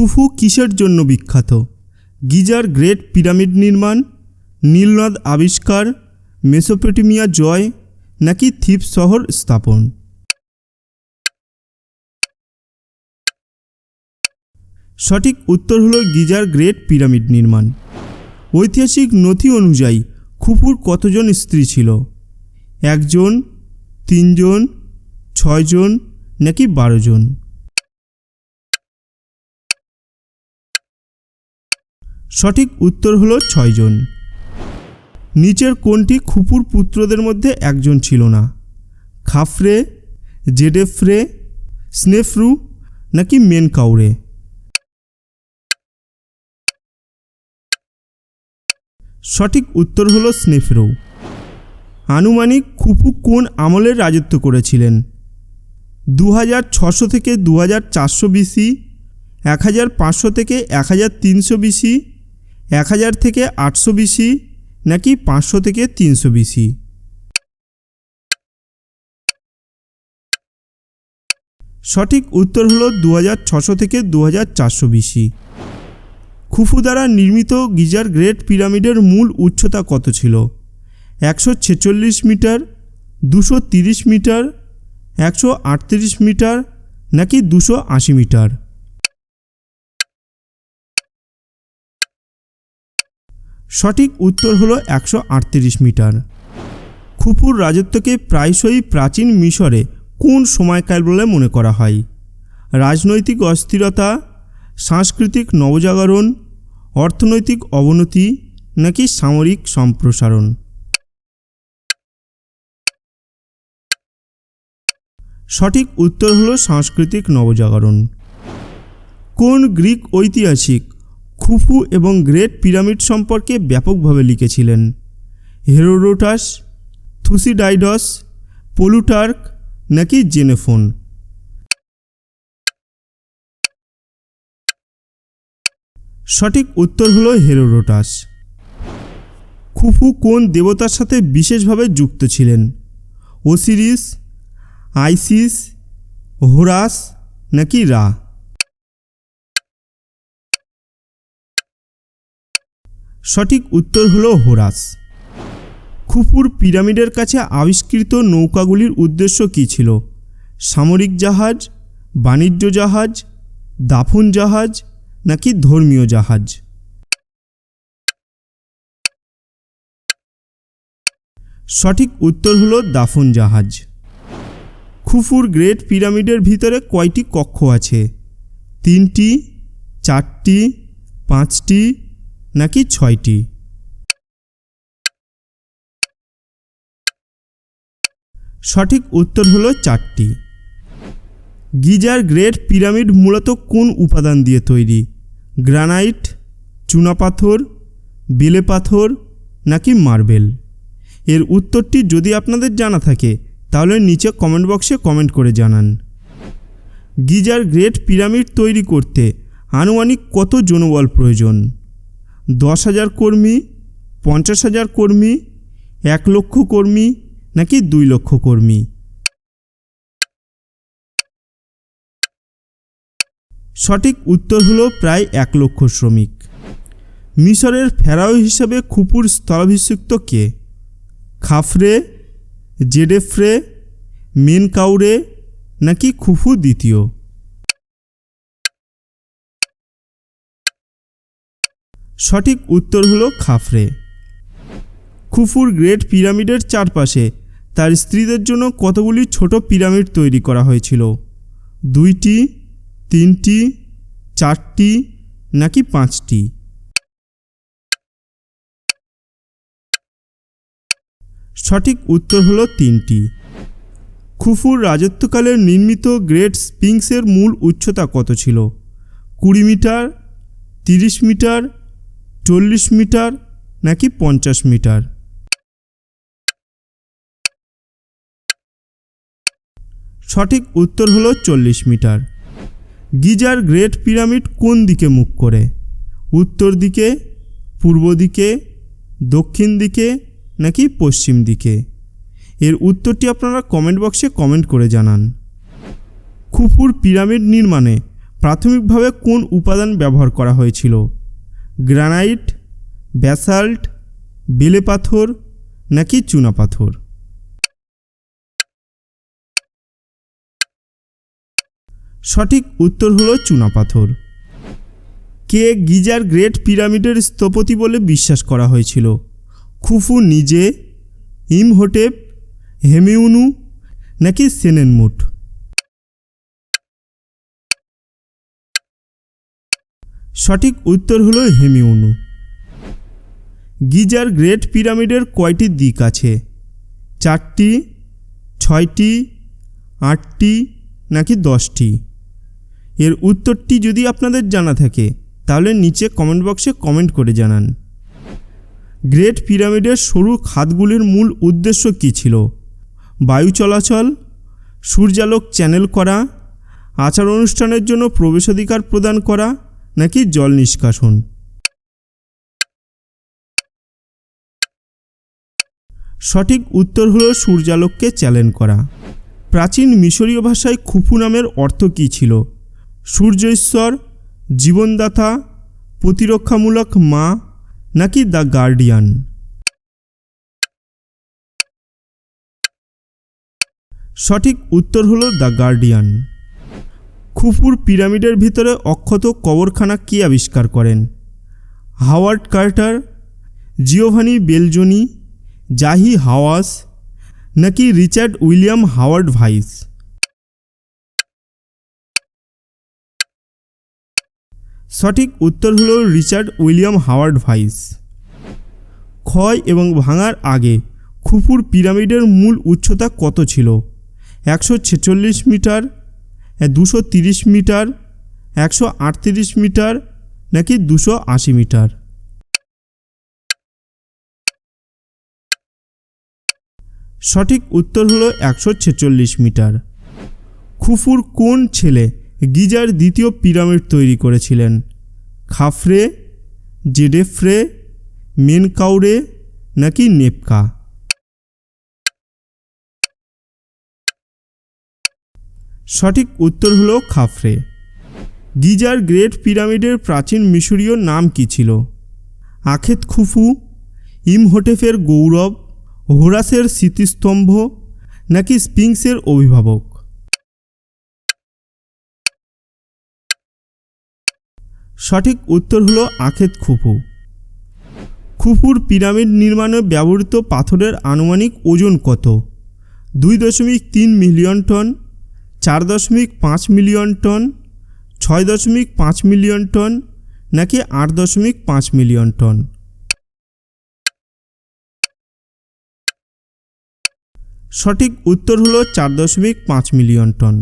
Khufu কিসের জন্য বিখ্যাত? গিজার গ্রেট পিরামিড নির্মাণ, নীলনদ আবিষ্কার, মেসোপটেমিয়া জয়, নাকি থিপ শহর স্থাপন? সঠিক উত্তর হলো গিজার গ্রেট পিরামিড নির্মাণ। ঐতিহাসিক নথি অনুযায়ী খুপুর কতজন স্ত্রী ছিল? একজন, তিনজন, ছয়জন, নাকি বারোজন? জন সঠিক উত্তর হলো ছয়জন। নিচের কোনটি খুপুর পুত্রদের মধ্যে একজন ছিল না। খাফরে, জেডেফ্রে, স্নেফরু নাকি মেন কাউরে সঠিক উত্তর হলো স্নেফরু। আনুমানিক খুপু কোন আমলের রাজত্ব করেছিলেন? দু হাজার ছশো থেকে দু হাজার চারশো বিসি এক হাজার পাঁচশো থেকে এক হাজার তিনশো বিসি এক হাজার থেকে আটশো বিসি নাকি পাঁচশো থেকে তিনশো বিসি সঠিক উত্তর হলো দু থেকে দু হাজার চারশো বিসি খুফু দ্বারা নির্মিত গিজার গ্রেট পিরামিডের মূল উচ্চতা কত ছিল? একশো ছেচল্লিশ মিটার, দুশো তিরিশ মিটার, একশো আটত্রিশ মিটার নাকি দুশো আশি মিটার? সঠিক উত্তর হলো একশো আটত্রিশ মিটার। খুপুর রাজত্বকে প্রায়শই প্রাচীন মিশরে কোন সময়কাল বলে মনে করা হয়? রাজনৈতিক অস্থিরতা, সাংস্কৃতিক নবজাগরণ, অর্থনৈতিক অবনতি নাকি সামরিক সম্প্রসারণ? সঠিক উত্তর হলো সাংস্কৃতিক নবজাগরণ। কোন গ্রিক ঐতিহাসিক খুফু এবং গ্রেট পিরামিড সম্পর্কে ব্যাপকভাবে লিখেছিলেন। হেরোডোটাস, থুসিডাইডস, পোলুটার্ক নাকি জেনেফোন? সঠিক উত্তর হলো হেরোডোটাস। খুফু কোন দেবতার সাথে বিশেষভাবে যুক্ত ছিলেন? ওসিরিস, আইসিস, হোরাস নাকি রা? সঠিক উত্তর হল হোরাস। খুপুর পিরামিডের কাছে আবিষ্কৃত নৌকাগুলির উদ্দেশ্য কী ছিল? সামরিক জাহাজ, বাণিজ্য জাহাজ, দাফন জাহাজ, নাকি ধর্মীয় জাহাজ? সঠিক উত্তর হল দাফন জাহাজ। খুফুর গ্রেট পিরামিডের ভিতরে কয়টি কক্ষ আছে? তিনটি, চারটি, পাঁচটি নাকি ছয়টি? সঠিক উত্তর হল চারটি। গিজার গ্রেট পিরামিড মূলত কোন উপাদান দিয়ে তৈরি? গ্রানাইট, চুনাপাথর বেলে পাথর নাকি মার্বেল? এর উত্তরটি যদি আপনাদের জানা থাকে, তাহলে নিচে কমেন্ট বক্সে কমেন্ট করে জানান। গিজার গ্রেট পিরামিড তৈরি করতে আনুমানিক কত জনবল প্রয়োজন? দশ হাজার কর্মী, পঞ্চাশ হাজার কর্মী, এক লক্ষ কর্মী নাকি দুই লক্ষ কর্মী? সঠিক উত্তর হলো প্রায় এক লক্ষ শ্রমিক। মিশরের ফেরাও হিসাবে খুপুর স্থলাভিষিক্ত কে? খাফরে, জেডেফ্রে, মেনকাউরে নাকি খুফু দ্বিতীয়? সঠিক উত্তর হলো খাফরে। খুফুর গ্রেট পিরামিডের চারপাশে তার স্ত্রীদের জন্য কতগুলি ছোট পিরামিড তৈরি করা হয়েছিল? দুইটি, তিনটি, চারটি, নাকি পাঁচটি? সঠিক উত্তর হলো তিনটি। খুফুর রাজত্বকালে নির্মিত গ্রেট স্পিংসের মূল উচ্চতা কত ছিল? কুড়ি মিটার, তিরিশ মিটার চল্লিশ মিটার নাকি পঞ্চাশ মিটার? সঠিক উত্তর হলো চল্লিশ মিটার। গিজার গ্রেট পিরামিড কোন দিকে মুখ করে? উত্তর দিকে, পূর্ব দিকে, দক্ষিণ দিকে নাকি পশ্চিম দিকে? এর উত্তরটি আপনারা কমেন্ট বক্সে কমেন্ট করে জানান। খুপুর পিরামিড নির্মাণে প্রাথমিকভাবে কোন উপাদান ব্যবহার করা হয়েছিল? গ্রানাইট, ব্যাসাল্ট, বেলে পাথর নাকি চুনাপাথর সঠিক উত্তর হলো চুনাপাথর কে গিজার গ্রেট পিরামিডের স্থপতি বলে বিশ্বাস করা হয়েছিল? খুফু নিজে, ইমহোটেপ, হেমিউনু নাকি সেনেনমুট? সঠিক উত্তর হলো হেমিউনু। গিজার গ্রেট পিরামিডের কয়টি দিক আছে? চারটি, ছয়টি, আটটি, নাকি দশটি? এর উত্তরটি যদি আপনাদের জানা থাকে, তাহলে নিচে কমেন্ট বক্সে কমেন্ট করে জানান। গ্রেট পিরামিডের সরু খাতগুলির মূল উদ্দেশ্য কী ছিল? বায়ু চলাচল, সূর্যালোক চ্যানেল করা, আচার অনুষ্ঠানের জন্য প্রবেশাধিকার প্রদান করা নাকি জল নিষ্কাশন? সঠিক উত্তর হল সূর্যালোককে চ্যালেঞ্জ করা। প্রাচীন মিশরীয় ভাষায় খুফু নামের অর্থ কী ছিল? সূর্য ঈশ্বর জীবনদাতা, প্রতিরক্ষামূলক মা, নাকি দ্য গার্ডিয়ান? সঠিক উত্তর হল দ্য গার্ডিয়ান। খুফুর পিরামিডের ভিতরে অক্ষত কবরখানা কে আবিষ্কার করেন? Howard Carter, Giovanni Belzoni, Zahi Hawass, নাকি রিচার্ড উইলিয়াম হাওয়ার্ড ভাইস? সঠিক উত্তর হল রিচার্ড উইলিয়াম হাওয়ার্ড ভাইস। ক্ষয় এবং ভাঙার আগে খুপুর পিরামিডের মূল উচ্চতা কত ছিল? একশো ছেচল্লিশ মিটার দুশো তিরিশ মিটার, একশো আটত্রিশ মিটার, নাকি দুশো আশি মিটার? সঠিক উত্তর হলো একশো ছেচল্লিশ মিটার। খুফুর কোন ছেলে গিজার দ্বিতীয় পিরামিড তৈরি করেছিলেন? খাফরে, জেডেফ্রে, মেনকাউরে, নাকি নেপকা? সঠিক উত্তর হলো খাফরে। গিজার গ্রেট পিরামিডের প্রাচীন মিশরীয় নাম কী ছিল? আখেত খুফু ইমহোটেফের গৌরব, হোরাসের স্মৃতিস্তম্ভ, নাকি স্পিংসের অভিভাবক? সঠিক উত্তর হলো আখেত খুফু। খুফুর পিরামিড নির্মাণে ব্যবহৃত পাথরের আনুমানিক ওজন কত? দুই দশমিক তিন মিলিয়ন টন চার দশমিক পাঁচ মিলিয়ন টন, ছয় দশমিক পাঁচ মিলিয়ন টন, নাকি আট দশমিক পাঁচ মিলিয়ন টন? সঠিক উত্তর হলো চার দশমিক পাঁচ মিলিয়ন টন।